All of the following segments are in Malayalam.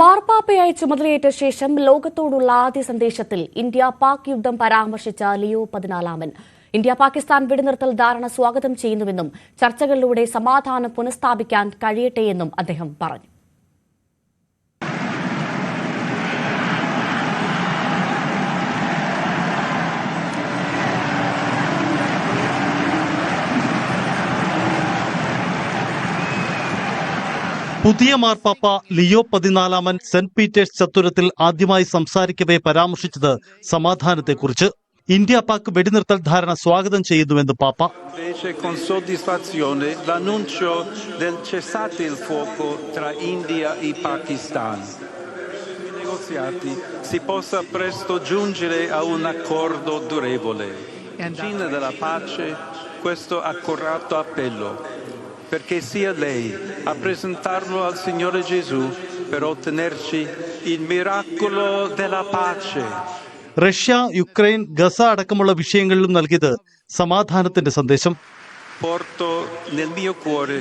മാർപ്പാപ്പയായി ചുമതലയേറ്റ ശേഷം ലോകത്തോടുള്ള ആദ്യ സന്ദേശത്തിൽ ഇന്ത്യ പാക് യുദ്ധം പരാമർശിച്ച ലിയോ പതിനാലാമൻ. ഇന്ത്യ പാകിസ്ഥാൻ വെടിനിർത്തൽ ധാരണ സ്വാഗതം ചെയ്യുന്നുവെന്നും ചർച്ചകളിലൂടെ സമാധാനം പുനഃസ്ഥാപിക്കാൻ കഴിയട്ടെയെന്നും അദ്ദേഹം പറഞ്ഞു. പുതിയ മാർപ്പാപ്പ ലിയോ പതിനാലാമൻ സെന്റ് പീറ്റേഴ്സ് ചത്തുരത്തിൽ ആദ്യമായി സംസാരിക്കവെ പരാമർശിച്ചത് സമാധാനത്തെക്കുറിച്ച്. ഇന്ത്യ പാക് വെടിനിർത്തൽ ധാരണ സ്വാഗതം ചെയ്യുന്നുവെന്ന് പാപ്പ. perché sia lei a presentarlo al Signore Gesù per ottenerci il miracolo della pace. Russia Ukraine Gaza അടക്കമുള്ള വിഷയങ്ങളിലും നൽകിയത് സമാധാനത്തിന്റെ സന്ദേശം Porto nel mio cuore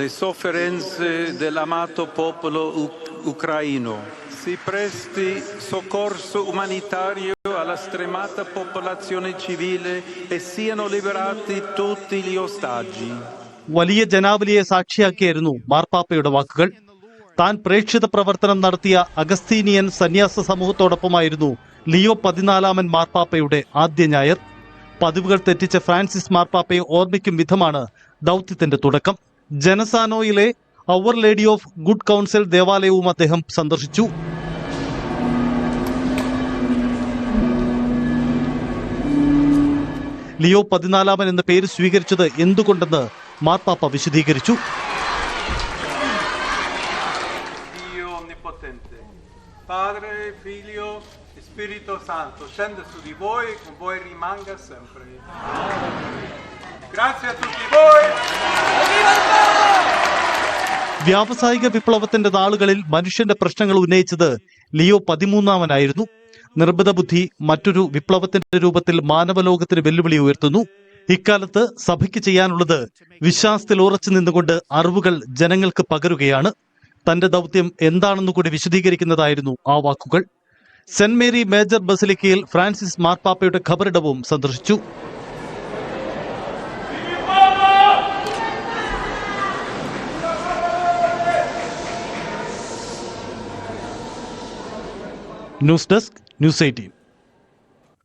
le sofferenze dell'amato popolo u- ucraino. Si presti soccorso umanitario alla stremata popolazione civile e siano liberati tutti gli ostaggi. വലിയ ജനാവലിയെ സാക്ഷിയാക്കിയായിരുന്നു മാർപ്പാപ്പയുടെ വാക്കുകൾ. താൻ പ്രേക്ഷിത പ്രവർത്തനം നടത്തിയ അഗസ്തീനിയൻ സന്യാസ സമൂഹത്തോടൊപ്പമായിരുന്നു ലിയോ പതിനാലാമൻ മാർപ്പാപ്പയുടെ ആദ്യ ഞായർ. പതിവുകൾ തെറ്റിച്ച ഫ്രാൻസിസ് മാർപ്പാപ്പയെ ഓർമ്മിക്കും വിധമാണ് ദൗത്യത്തിന്റെ തുടക്കം. ജനസാനോയിലെ അവർ ലേഡി ഓഫ് ഗുഡ് കൗൺസിൽ ദേവാലയവും അദ്ദേഹം സന്ദർശിച്ചു. ലിയോ പതിനാലാമൻ എന്ന പേര് സ്വീകരിച്ചത് എന്തുകൊണ്ടെന്ന് മാർപ്പാപ്പ വിശദീകരിച്ചു Dio Onnipotente, Padre, Figlio e Spirito Santo, scende su di voi e con voi rimanga sempre. Grazie a tutti voi. വ്യാവസായിക വിപ്ലവത്തിന്റെ നാളുകളിൽ മനുഷ്യന്റെ പ്രശ്നങ്ങൾ ഉന്നയിച്ചത് ലിയോ പതിമൂന്നാമനായിരുന്നു നിർമ്മിത ബുദ്ധി മറ്റൊരു വിപ്ലവത്തിന്റെ രൂപത്തിൽ മാനവലോകത്തിന് വെല്ലുവിളി ഉയർത്തുന്നു ഇക്കാലത്ത് സഭയ്ക്ക് ചെയ്യാനുള്ളത് വിശ്വാസത്തിൽ ഉറച്ചു നിന്നുകൊണ്ട് അറിവുകൾ ജനങ്ങൾക്ക് പകരുകയാണ്. തന്റെ ദൗത്യം എന്താണെന്ന് കൂടി വിശദീകരിക്കുന്നതായിരുന്നു ആ വാക്കുകൾ. സെന്റ് മേരി മേജർ ബസിലിക്കയിൽ ഫ്രാൻസിസ് മാർപ്പാപ്പയുടെ ഖബറിടവും സന്ദർശിച്ചു. News desk news eighteen.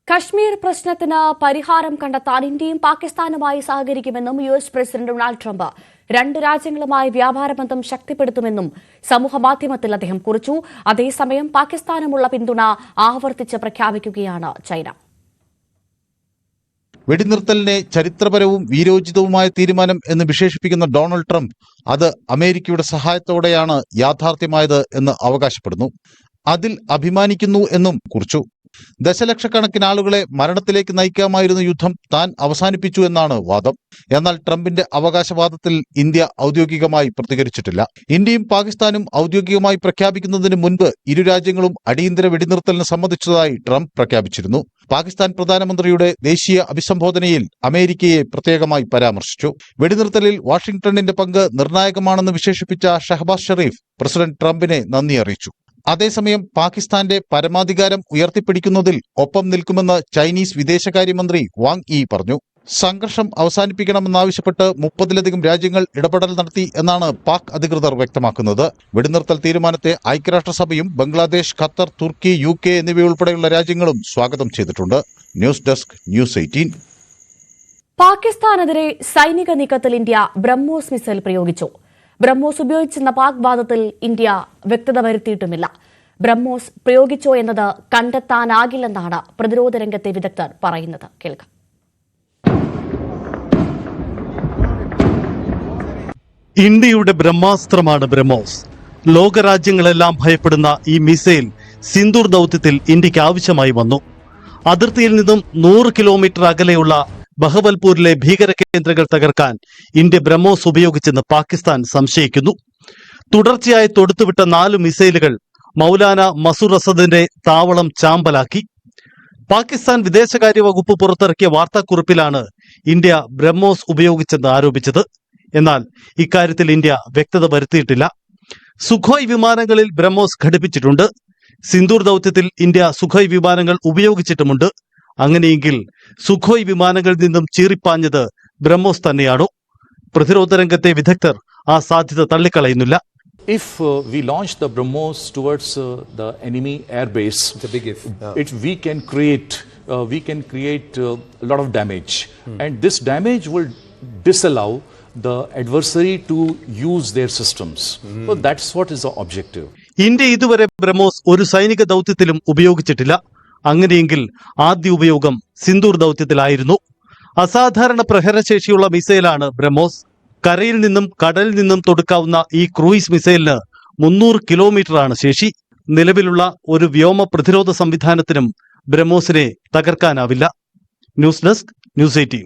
Kashmir പ്രശ്നത്തിന് പരിഹാരം കണ്ടെത്താൻ ഇന്ത്യയും പാകിസ്ഥാനുമായി സഹകരിക്കുമെന്നും U S president Donald Trump. രണ്ട് രാജ്യങ്ങളുമായി വ്യാപാര ബന്ധം ശക്തിപ്പെടുത്തുമെന്നും സമൂഹമാധ്യമത്തിൽ അദ്ദേഹം കുറിച്ചു. അതേസമയം പാകിസ്ഥാനുമുള്ള പിന്തുണ ആവർത്തിച്ച് പ്രഖ്യാപിക്കുകയാണ് ചൈന. വെടിനിർത്തലിനെ ചരിത്രപരവും വീരോചിതവുമായ തീരുമാനം എന്ന് വിശേഷിപ്പിക്കുന്ന ഡൊണാൾഡ് ട്രംപ് അത് അമേരിക്കയുടെ സഹായത്തോടെയാണ് യാഥാർത്ഥ്യമായത് എന്ന് അവകാശപ്പെടുന്നു. അതിൽ അഭിമാനിക്കുന്നു എന്നും കുറിച്ചു. ദശലക്ഷക്കണക്കിന് ആളുകളെ മരണത്തിലേക്ക് നയിക്കാമായിരുന്ന യുദ്ധം താൻ അവസാനിപ്പിച്ചു എന്നാണ് വാദം. എന്നാൽ ട്രംപിന്റെ അവകാശവാദത്തിൽ ഇന്ത്യ ഔദ്യോഗികമായി പ്രതികരിച്ചിട്ടില്ല. ഇന്ത്യയും പാകിസ്ഥാനും ഔദ്യോഗികമായി പ്രഖ്യാപിക്കുന്നതിന് മുൻപ് ഇരു രാജ്യങ്ങളും അടിയന്തര വെടിനിർത്തലിന് സമ്മതിച്ചതായി ട്രംപ് പ്രഖ്യാപിച്ചിരുന്നു. പാകിസ്ഥാൻ പ്രധാനമന്ത്രിയുടെ ദേശീയ അഭിസംബോധനയിൽ അമേരിക്കയെ പ്രത്യേകമായി പരാമർശിച്ചു. വെടിനിർത്തലിൽ വാഷിംഗ്ടണിന്റെ പങ്ക് നിർണായകമാണെന്ന് വിശേഷിപ്പിച്ച ഷഹബാസ് ഷെറീഫ് പ്രസിഡന്റ് ട്രംപിനെ നന്ദി അറിയിച്ചു. അതേസമയം പാകിസ്ഥാന്റെ പരമാധികാരം ഉയർത്തിപ്പിടിക്കുന്നതിൽ ഒപ്പം നിൽക്കുമെന്ന് ചൈനീസ് വിദേശകാര്യമന്ത്രി വാങ് ഇ പറഞ്ഞു. സംഘർഷം അവസാനിപ്പിക്കണമെന്നാവശ്യപ്പെട്ട് മുപ്പതിലധികം രാജ്യങ്ങൾ ഇടപെടൽ നടത്തി എന്നാണ് പാക് അധികൃതർ വ്യക്തമാക്കുന്നത്. വെടിനിർത്തൽ തീരുമാനത്തെ ഐക്യരാഷ്ട്രസഭയും Bangladesh Qatar Turkey U K എന്നിവയുൾപ്പെടെയുള്ള രാജ്യങ്ങളും സ്വാഗതം ചെയ്തിട്ടുണ്ട്. News desk news eighteen. പാകിസ്ഥാനെതിരെ സൈനിക നീക്കത്തിൽ ഇന്ത്യ ബ്രഹ്മോസ് മിസൈൽ പ്രയോഗിച്ചു. ബ്രഹ്മോസ് ഉപയോഗിച്ചെന്ന പാക് വാദത്തിൽ ഇന്ത്യ വ്യക്തത വരുത്തിയിട്ടുമില്ല. ബ്രഹ്മോസ് പ്രയോഗിച്ചോ എന്നത് കണ്ടെത്താനാകില്ലെന്നാണ് പ്രതിരോധ രംഗത്തെ വിദഗ്ധർ പറയുന്നത്. കേൾക്കാം. ഇന്ത്യയുടെ ബ്രഹ്മാസ്ത്രമാണ് ബ്രഹ്മോസ്. ലോകരാജ്യങ്ങളെല്ലാം ഭയപ്പെടുന്ന ഈ മിസൈൽ സിന്ദൂർ ദൗത്യത്തിൽ ഇന്ത്യയ്ക്ക് ആവശ്യമായി വന്നു. അതിർത്തിയിൽ നിന്നും നൂറ് കിലോമീറ്റർ അകലെയുള്ള ബഹവൽപൂരിലെ ഭീകര കേന്ദ്രങ്ങൾ തകർക്കാൻ ഇന്ത്യ ബ്രഹ്മോസ് ഉപയോഗിച്ചെന്ന് പാകിസ്ഥാൻ സംശയിക്കുന്നു. തുടർച്ചയായി തൊടുത്തുവിട്ട നാല് മിസൈലുകൾ മൗലാന മസൂർ അസദിന്റെ താവളം ചാമ്പലാക്കി. പാകിസ്ഥാൻ വിദേശകാര്യ വകുപ്പ് പുറത്തിറക്കിയ വാർത്താക്കുറിപ്പിലാണ് ഇന്ത്യ ബ്രഹ്മോസ് ഉപയോഗിച്ചെന്ന് ആരോപിച്ചത്. എന്നാൽ ഇക്കാര്യത്തിൽ ഇന്ത്യ വ്യക്തത വരുത്തിയിട്ടില്ല. സുഖോയ് വിമാനങ്ങളിൽ ബ്രഹ്മോസ് ഘടിപ്പിച്ചിട്ടുണ്ട്. സിന്ദൂർ ദൗത്യത്തിൽ ഇന്ത്യ സുഖോയ് വിമാനങ്ങൾ ഉപയോഗിച്ചിട്ടുമുണ്ട്. അങ്ങനെയെങ്കിൽ സുഖോയ് വിമാനങ്ങളിൽ നിന്നും ചീറിപ്പാഞ്ഞത് ബ്രഹ്മോസ് തന്നെയാണോ പ്രതിരോധ രംഗത്തെ വിദഗ്ധർ ആ സാധ്യത തള്ളിക്കളയുന്നില്ല If uh, we launch the BrahMos towards uh, the enemy air base, It's a big if. it, we can create uh, we can create uh, a lot of damage, hmm. and this damage will disallow the adversary to use their systems. Hmm. So that's what is the objective. India ഇതുവരെ ബ്രഹ്മോസ് ഒരു സൈനിക ദൗത്യത്തിലും ഉപയോഗിച്ചിട്ടില്ല അങ്ങനെയെങ്കിൽ ആദ്യ ഉപയോഗം സിന്ദൂർ ദൗത്യത്തിലായിരുന്നു. അസാധാരണ പ്രഹരശേഷിയുള്ള മിസൈലാണ് ബ്രഹ്മോസ്. കരയിൽ നിന്നും കടലിൽ നിന്നും തൊടുക്കാവുന്ന ഈ ക്രൂയിസ് മിസൈലിന് മുന്നൂറ് കിലോമീറ്ററാണ് ശേഷി. നിലവിലുള്ള ഒരു വ്യോമ പ്രതിരോധ സംവിധാനത്തിനും ബ്രഹ്മോസിനെ തകർക്കാനാവില്ല. News desk news eighteen.